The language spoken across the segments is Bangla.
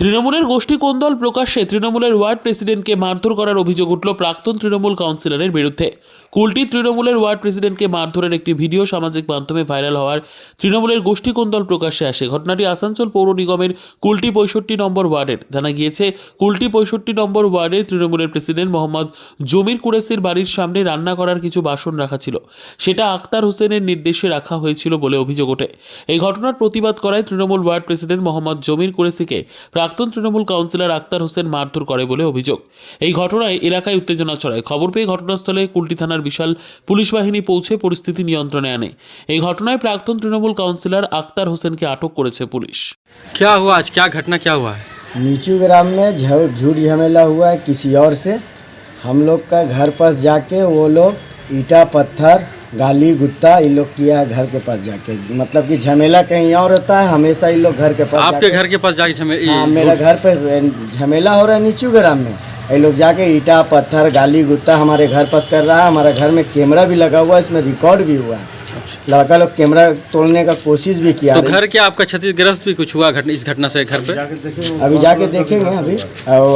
তৃণমূলের গোষ্ঠী কোন্দল প্রকাশ্যে তৃণমূলের ওয়ার্ড প্রেসিডেন্টকে মারধর করার অভিযোগ উঠল প্রাক্তন তৃণমূল কাউন্সিলরের বিরুদ্ধে। কুলটি তৃণমূলের ওয়ার্ড প্রেসিডেন্টকে মারধরের একটি ভিডিও সামাজিক মাধ্যমে ভাইরাল হওয়ার তৃণমূলের গোষ্ঠী কোন্দল প্রকাশ্যে আসে? ঘটনাটি আসানসোল পৌর নিগমের কুলটি পঁয়ষট্টি নম্বর ওয়ার্ডের। জানা গিয়েছে, কুলটি পঁয়ষট্টি নম্বর ওয়ার্ডের তৃণমূলের প্রেসিডেন্ট মোহাম্মদ জমির কুরেসির বাড়ির সামনে রান্না করার কিছু বাসন রাখা ছিল। সেটা আক্তার হোসেনের নির্দেশে রাখা হয়েছিল বলে অভিযোগ ওঠে। এই ঘটনার প্রতিবাদ করায় তৃণমূল ওয়ার্ড প্রেসিডেন্ট মোহাম্মদ জমির কুরেসিকে প্রাক্তন তৃণমূল কাউন্সিলর আক্তার হোসেন মারধর করে বলে অভিযোগ এই ঘটনায় এলাকায় উত্তেজনা ছড়ায় খবর পেয়ে ঘটনাস্থলে কুলটি থানার বিশাল পুলিশ বাহিনী পৌঁছে পরিস্থিতি নিয়ন্ত্রণে আনে এই ঘটনায় প্রাক্তন তৃণমূল কাউন্সিলর আক্তার হোসেনকে আটক করেছে পুলিশ क्या हुआ आज क्या घटना क्या हुआ है नीचू ग्राम में झ- झूठ झमेला हुआ है किसी और से हम लोग का घर पास जाके वो लोग ईटा पत्थर गाली गुत्ता ये लोग किया है घर के पास जाके। मतलब कि झमेला कहीं और होता है हमेशा ये लोग घर के पास आपके घर के पास जाके हाँ मेरा घर पे झमेला हो रहा है नीचू ग्राम में। ये लोग जाके ईटा पत्थर गाली गुत्ता हमारे घर पास कर रहा है। हमारा घर में कैमरा भी लगा हुआ है इसमें रिकॉर्ड भी हुआ है। लड़का लोग कैमरा तोड़ने का कोशिश भी किया तो घर के आपका क्षतिग्रस्त भी कुछ हुआ घटना इस घटना से घर पे? अभी जाके देखेंगे। अभी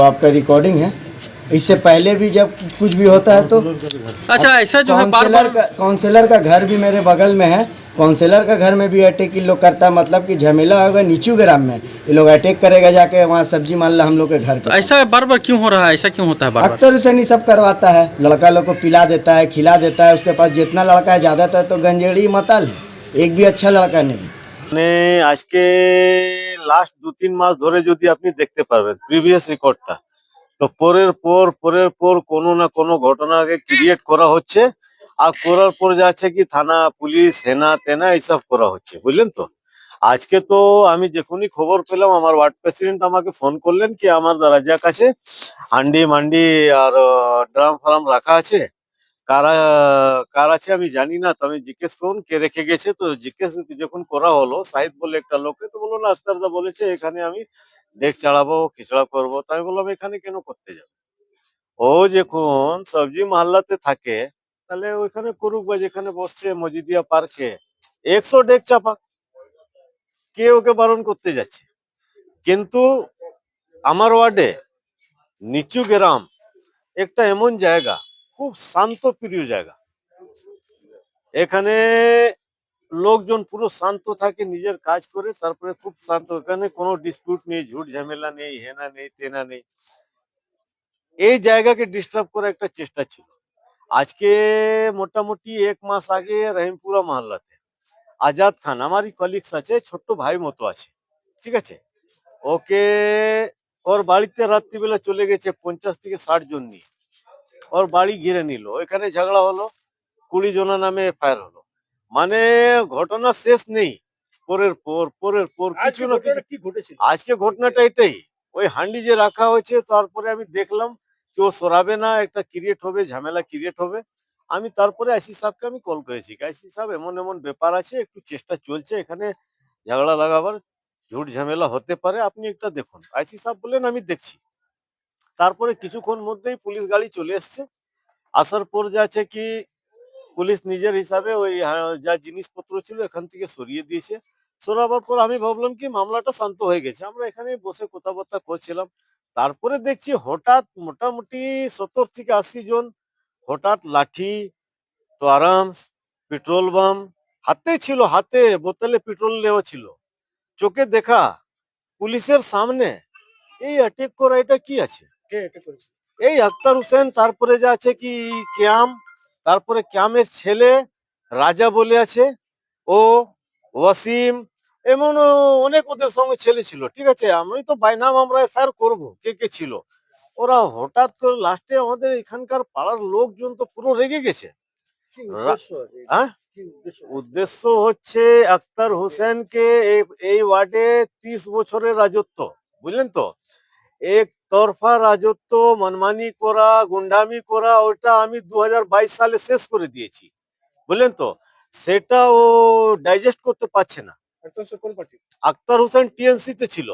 आपका रिकॉर्डिंग है। इससे पहले भी जब कुछ भी होता है तो अच्छा ऐसा जो है बार काउंसलर बार का काउंसलर का घर भी मेरे बगल में है काउंसलर का घर में भी अटैक ये लोग करता है मतलब कि झमेला होगा नीचू ग्राम में ये लोग अटैक करेगा जाके वहाँ सब्जी मान ला हम लोग के घर तो पे ऐसा बार बार क्यों हो रहा है ऐसा क्यों होता है बार बार अख्तर हुसैन ही सब करवाता है लड़का लोग को पिला देता है खिला देता है उसके पास जितना लड़का है ज़्यादातर तो गंजेड़ी मताल है एक भी अच्छा लड़का नहीं মানে আজকে লাস্ট দু তিন মাস ধরে যদি আপনি দেখতে পারবেন প্রিভিয়াস রেকর্ডটা তো পরের পর পরের পর কোনো না কোনো ঘটনাকে ক্রিয়েট করা হচ্ছে। আর করার পর যাচ্ছে কি, থানা, পুলিশ, সেনা, তেনা, এইসব করা হচ্ছে, বুঝলেন তো? আজকে তো আমি যখনই খবর পেলাম, আমার ওয়ার্ড প্রেসিডেন্ট আমাকে ফোন করলেন কি, আমার রাজার কাছে হান্ডি মান্ডি আর ড্রাম ফার্ম রাখা আছে। কারা, কার আছে আমি জানি না তো আমি জিজ্ঞেস করুন, কে রেখে গেছে। তো জিজ্ঞেস যখন করা হলো, সাহিদ বলে একটা লোকে তো বলল, না আক্তারদা বলেছে, এখানে আমি ডেক চালাবো খিচড়া করব তাই বললাম, এখানে কেন করতে যাব? ও যখন সবজি মহল্লাতে থাকে, তাহলে ওইখানে করুক বা যেখানে বসছে মজিদিয়া পার্কে, একশো ডেক চাপা। কে ওকে বারণ করতে যাচ্ছে? কিন্তু আমার ওয়ার্ডে নিচু গ্রাম, একটা এমন জায়গা, খুব শান্ত প্রিয় জায়গা। এখানে লোকজন পুরো শান্ত থাকে, নিজের কাজ করে, তারপরে খুব শান্ত। এখানে কোনো ডিসপিউট নেই, ঝুট ঝামেলা নেই, হেনা নেই, তেনা নেই। এই জায়গাকে ডিস্টার্ব করার একটা চেষ্টা ছিল। আজকে মোটামুটি এক মাস আগে রহিমপুরা মহল্লাতে আজাদ খান, আমারই কলিগস আছে, ছোট্ট ভাই মতো আছে, ঠিক আছে? ওকে, ওর বাড়িতে রাত্রিবেলা চলে গেছে পঞ্চাশ থেকে ষাট জন নিয়ে। ওর বাড়ি ঘিরে নিল। এখানে ঝগড়া হলো, কুড়ি জনা নামে এফআইআর হলো। মানে ঘটনা শেষ নেই। পরের পর পরের পর কিছু না কি ঘটেছিল? আজকে ঘটনাটা এটাই। ওই হান্ডি যে রাখা হয়েছে তারপরে আমি দেখলাম কেউ সরাবে না একটা ক্রিয়েট হবে ঝামেলা ক্রিয়েট হবে। আমি তারপরে আইসি সাহেবকে আমি কল করেছি। আইসি সাহেব এমন এমন ব্যাপার আছে একটু চেষ্টা চলছে এখানে ঝগড়া লাগাবার ঝুট ঝামেলা হতে পারে আপনি একটা দেখুন। আইসি সাহেব বললেন আমি দেখছি। তারপরে কিছুক্ষণ মধ্যেই পুলিশ গাড়ি চলে এসছে। আসার পর যাচ্ছে কি পুলিশ নিজের হিসাবে ওই হা- যা জিনিসপত্র ছিল এখান থেকে সরিয়ে দিয়েছে। সরাবার পর আমি ভাবলাম কি মামলাটা শান্ত হয়ে গেছে। আমরা এখানে বসে কথাবার্তা করছিলাম। তারপরে দেখছি হঠাৎ মোটামুটি সত্তর থেকে আশি জন হঠাৎ লাঠি তো আরাম পেট্রোল বাম হাতে ছিল হাতে বোতলে পেট্রোল নেওয়া ছিল। চোখে দেখা পুলিশের সামনে এই অ্যাটেক করা এটা কি আছে? এই আক্তার হোসেন তারপরে যা আছে কি ক্যাম তারপরে ক্যামের ছেলে রাজা বলে আছে ও ওয়াসিম এমন অনেক ওদের সঙ্গে ছেলে ছিল ঠিক আছে? আমি তো বাইনাম আমরা এফআইআর করব কে কে ছিল? ওরা হঠাৎ করে লাস্টে আমাদের এখানকার পাড়ার লোকজন তো পুরো রেগে গেছে। উদ্দেশ্য হ্যাঁ? উদ্দেশ্য? হচ্ছে আক্তার হোসেনকে এই- এই ওয়ার্ডে ত্রিশ বছরের রাজত্ব বুঝলেন তো? এক তরফা রাজত্ব মনমানি করা গুন্ডামি করা ওটা আমি দু হাজার বাইশ সালে শেষ করে দিয়েছি। বুঝলেন তো? সেটা ও ডাইজেস্ট করতে পারছে না। আক্তার হোসেন টিএমসি তে ছিল।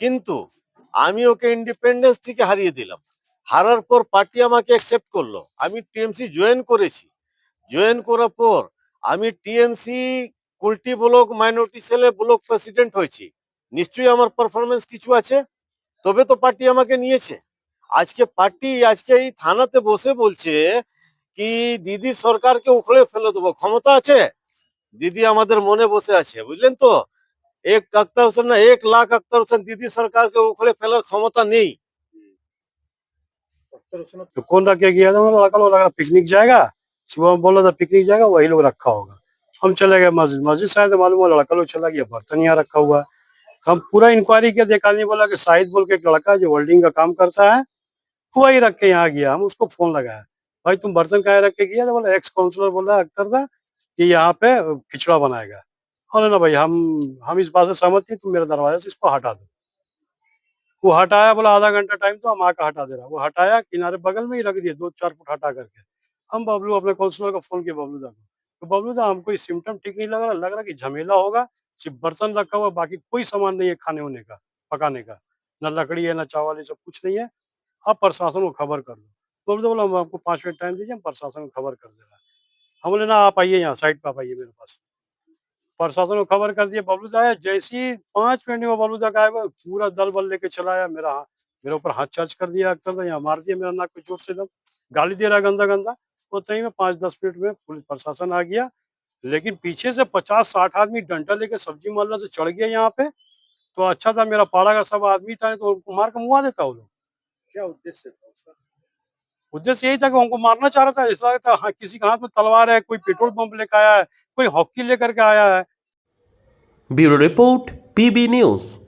কিন্তু আমি ওকে ইন্ডিপেন্ডেন্স থেকে হারিয়ে দিলাম। হারার পর পার্টি আমাকে অ্যাকসেপ্ট করল। আমি টিএমসি জয়েন করেছি। জয়েন করার পর আমি টিএমসি কুলটি ব্লক মাইনরিটি সেলে ব্লক প্রেসিডেন্ট হয়েছি। নিশ্চয়ই আমার পারফরমেন্স কিছু আছে? তবে তো পার্টি আমাকে নিয়েছে আজকে পার্টি আজকে এই থানাতে বসে বলছে কি দিদি সরকারকে উখড়ে ফেলে দেবো ক্ষমতা আছে দিদি আমাদের মনে বসে আছে বুঝলেন তো এক আক্তার হোসেন না এক লাখ আক্তার হোসেন দিদি সরকারকে উখড়ে ফেলার ক্ষমতা নেই तो कौन रख के गया था मतलब लड़का लोग लगा पिकनिक जाएगा सुबह में बोला था पिकनिक जाएगा वही लोग रखा होगा हम चले गए मस्जिद मस्जिद शायद मालूम हुआ लड़का लोग चला गया बर्तन यहाँ रखा हुआ है हम पूरा इंक्वायरी किया देखा नहीं, बोला कि शाहिद बोल के एक लड़का जो वेल्डिंग का काम करता है वही रख के यहाँ गया, हम उसको फ़ोन लगाया। भाई, तुम बर्तन कहाँ रख के गया तो बोला एक्स काउंसलर बोला अख्तर था कि यहाँ पे खिचड़ा बनाएगा। बोले, ना भाई, हम हम इस बात से सहमत नहीं, तुम मेरे दरवाजे से इसको हटा दो। वो हटाया, बोला, आधा घंटा टाइम तो हम आके हटा दे रहा। वो हटाया, किनारे बगल में ही रख दिए, दो चार फुट हटा करके। हम बबलू, अपने काउंसलर को फ़ोन किया बबलू दा को तो बबलू दा हमको सिम्टम ठीक नहीं लग रहा लग रहा कि झमेला होगा सिर्फ़ बर्तन रखा हुआ, बाकी कोई सामान नहीं है खाने होने का, पकाने का। न लकड़ी है, ना चावल है, सब कुछ नहीं है। आप प्रशासन को खबर कर दो। बबलू दा, बोला, हम आपको पाँच मिनट टाइम दीजिए, हम प्रशासन को खबर कर दे रहा है। हम बोले, ना, आप आइए यहाँ साइड पे आप आइए मेरे पास। प्रशासन को खबर कर दिया बबलू आया, जैसे ही पाँच मिनट में बबलू दा का आया पूरा दल बल लेके चला आया, मेरा मेरे ऊपर हाथ चार्ज कर दिया, अख्तर दा यहाँ मार दिया, मेरा नाक पे ज़ोर से एकदम गाली दे रहा गंदा गंदा वो तही में पाँच दस मिनट में पुलिस प्रशासन आ गया लेकिन पीछे से पचास साठ आदमी डंडा लेके सब्ज़ी मल्ला से चढ़ गया यहाँ पे तो अच्छा था मेरा पाड़ा का सब आदमी था तो मार के मुआ देता वो लोग। क्या उद्देश्य था उद्देश्य यही था कि उनको मारना चाह रहा था इस था हाँ, किसी के हाथ में तलवार है कोई पेट्रोल पंप लेकर आया है कोई हॉकी लेकर के आया है। Bureau report PB news.